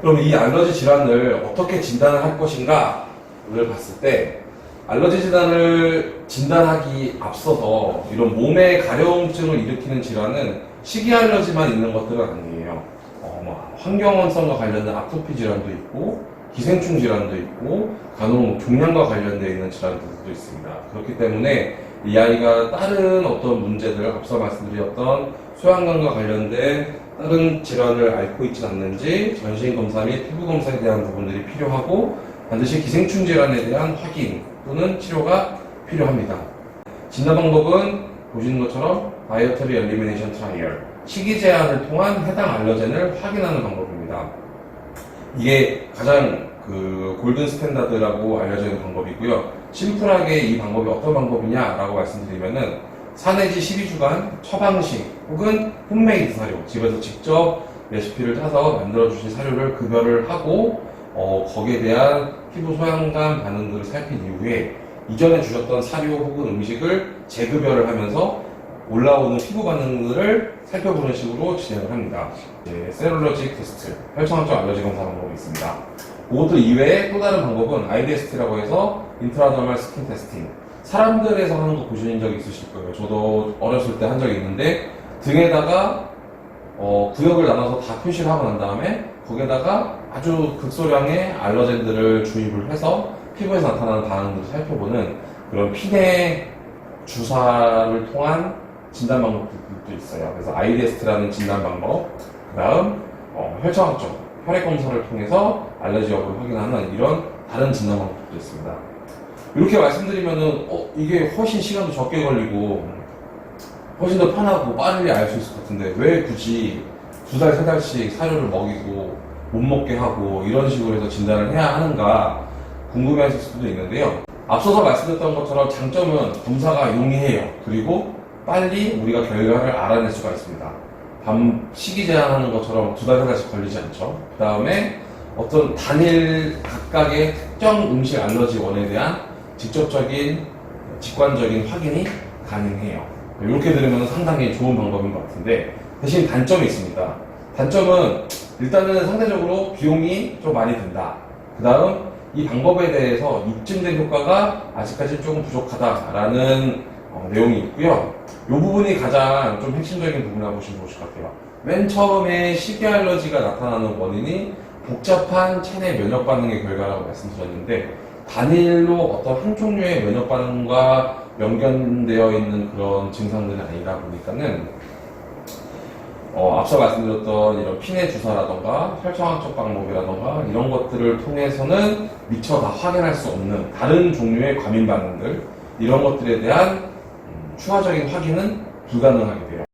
그럼 이 알러지 질환을 어떻게 진단을 할 것인가를 봤을 때 알러지 질환을 진단하기 앞서서 이런 몸의 가려움증을 일으키는 질환은 식이 알러지만 있는 것들은 아니에요. 어, 뭐 환경원성과 관련된 아토피 질환도 있고 기생충 질환도 있고 간혹 종양과 관련되어 있는 질환들도 있습니다. 그렇기 때문에 이 아이가 다른 어떤 문제들 앞서 말씀드렸던 소양관과 관련된 다른 질환을 앓고 있지 않는지 전신 검사 및 피부 검사에 대한 부분들이 필요하고 반드시 기생충 질환에 대한 확인 또는 치료가 필요합니다. 진단 방법은 보시는 것처럼 다이어터리 엘리미네이션 트라이얼 식이 제한을 통한 해당 알러젠을 확인하는 방법입니다. 이게 가장 그 골든 스탠다드라고 알려져 있는 방법이고요. 심플하게 이 방법이 어떤 방법이냐라고 말씀드리면은 4 내지 12주간 처방식 혹은 홈메이드 사료 집에서 직접 레시피를 짜서 만들어 주신 사료를 급여를 하고 어, 거기에 대한 피부 소양감 반응들을 살핀 이후에 이전에 주셨던 사료 혹은 음식을 재급여를 하면서 올라오는 피부 반응들을 살펴보는 식으로 진행을 합니다. 이제 세롤러지 테스트, 혈청학적 알러지 검사 방법이 있습니다. 그것도 이외에 또 다른 방법은 아이데스트라고 해서 인트라더멀 스킨 테스팅. 사람들에서 하는 거 보신 적 있으실 거예요. 저도 어렸을 때 한 적이 있는데 등에다가 어, 구역을 나눠서 다 표시를 하고 난 다음에 거기에다가 아주 극소량의 알러젠들을 주입을 해서 피부에서 나타나는 반응들을 살펴보는 그런 피내 주사를 통한 진단 방법들도 있어요. 그래서 아이데스트라는 진단 방법, 그 다음 어, 혈청학적 혈액 검사를 통해서 알레르기 여부를 확인하는 이런 다른 진단 방법도 있습니다. 이렇게 말씀드리면은 어, 이게 훨씬 시간도 적게 걸리고 훨씬 더 편하고 빠르게 알 수 있을 것 같은데 왜 굳이 두 달, 세 달씩 사료를 먹이고 못 먹게 하고 이런 식으로 해서 진단을 해야 하는가 궁금해 하실 수도 있는데요. 앞서서 말씀드렸던 것처럼 장점은 검사가 용이해요. 그리고 빨리 우리가 결과를 알아낼 수가 있습니다. 밤 시기 제한하는 것처럼 두 달, 세 달씩 걸리지 않죠. 그 다음에 어떤 단일 각각의 특정 음식 알러지 원에 대한 직접적인 직관적인 확인이 가능해요. 이렇게 들으면 상당히 좋은 방법인 것 같은데 대신 단점이 있습니다. 단점은 일단은 상대적으로 비용이 좀 많이 든다. 그 다음 이 방법에 대해서 입증된 효과가 아직까지 조금 부족하다라는 어, 내용이 있고요. 이 부분이 가장 좀 핵심적인 부분이라고 보시면 좋으실 것 같아요. 맨 처음에 식이 알러지가 나타나는 원인이 복잡한 체내 면역 반응의 결과라고 말씀드렸는데 단일로 어떤 한 종류의 면역 반응과 연결되어 있는 그런 증상들이 아니다 보니까는 어, 앞서 말씀드렸던 이런 피내 주사라던가 혈청학적 방법이라던가 이런 것들을 통해서는 미처 다 확인할 수 없는 다른 종류의 과민 반응들 이런 것들에 대한 음, 추가적인 확인은 불가능하게 돼요.